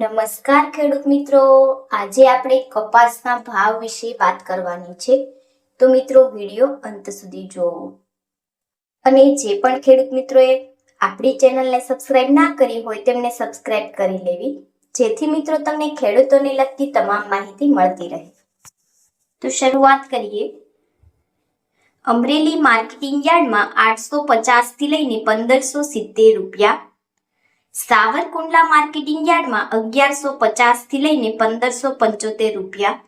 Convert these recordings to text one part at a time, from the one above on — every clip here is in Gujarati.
નમસ્કાર ખેડૂત મિત્રો. આજે આપણે કપાસના ભાવ વિશે વાત કરવાની છે. તો મિત્રો, વીડિયો અંત સુધી જોવો. અને જે પણ ખેડૂત મિત્રોએ આપણી ચેનલને સબસ્ક્રાઇબ ના કરી હોય તેમને સબસ્ક્રાઇબ કરી લેવી. જેથી મિત્રો તમને ખેડૂતોને લગતી તમામ માહિતી મળતી રહે. તો શરૂઆત કરીએ. અમરેલી માર્કેટિંગ યાર્ડમાં આઠસો પચાસથી લઈને પંદરસો સિત્તેર રૂપિયા સાવરકુંડલા માર્કેટિંગ યાર્ડમાં અગિયારસો પચાસથી લઈને પંદરસો પંચોતેર રૂપિયા.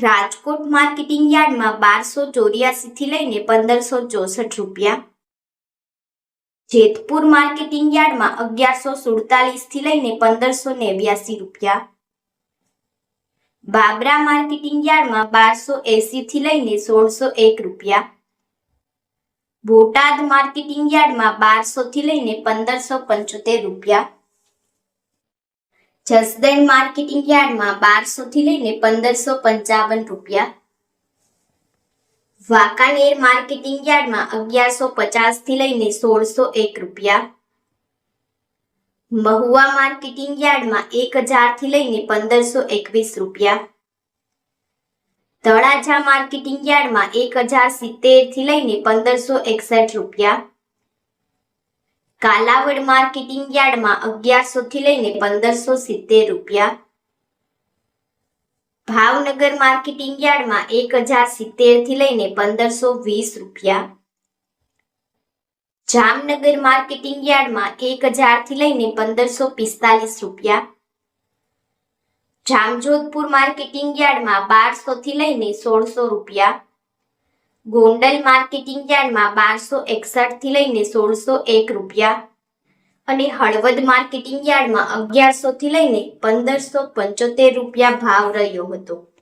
રાજકોટ માર્કેટિંગ યાર્ડમાં બારસો ચોર્યાસીથી લઈને પંદરસો ચોસઠ રૂપિયા. જેતપુર માર્કેટિંગ યાર્ડમાં અગિયારસો સુડતાલીસથી લઈને પંદરસો નેવ્યાસી રૂપિયા. બાબરા માર્કેટિંગ યાર્ડમાં બારસો એંસીથી લઈને સોળસો એક રૂપિયા. બોટાદ માર્કેટિંગ યાર્ડમાં બારસો થી લઈને પંદરસો પંચોતેર રૂપિયા. જસદણ માર્કેટિંગ યાર્ડમાં બારસો થી લઈને પંદરસો પંચાવન રૂપિયા. વાંકાનેર માર્કેટિંગ યાર્ડમાં અગિયારસો પચાસથી લઈને સોળસો એક રૂપિયા. મહુવા માર્કેટિંગ યાર્ડમાં એક હજારથી લઈને પંદરસો એકવીસ રૂપિયા. તળાજા માર્કેટિંગ યાર્ડમાં એક હજાર સિત્તેરથી લઈને પંદરસો એકસઠ રૂપિયા. કાલાવડ માર્કેટિંગ યાર્ડમાં અગિયારસો થી લઈને પંદરસો સિત્તેર રૂપિયા. ભાવનગર માર્કેટિંગ યાર્ડમાં એક હજાર સિત્તેરથી લઈને પંદરસો વીસ રૂપિયા. જામનગર માર્કેટિંગ યાર્ડમાં એક હજારથી લઈને પંદરસો પિસ્તાલીસ રૂપિયા. જામજોધપુર માર્કેટિંગ યાર્ડમાં બારસો થી લઈને સોળસો રૂપિયા. ગોંડલ માર્કેટિંગ યાર્ડમાં બારસો એકસઠથી લઈને સોળસો એક રૂપિયા. અને હળવદ માર્કેટિંગ યાર્ડમાં અગિયારસો થી લઈને પંદરસો પંચોતેર રૂપિયા ભાવ રહ્યો હતો.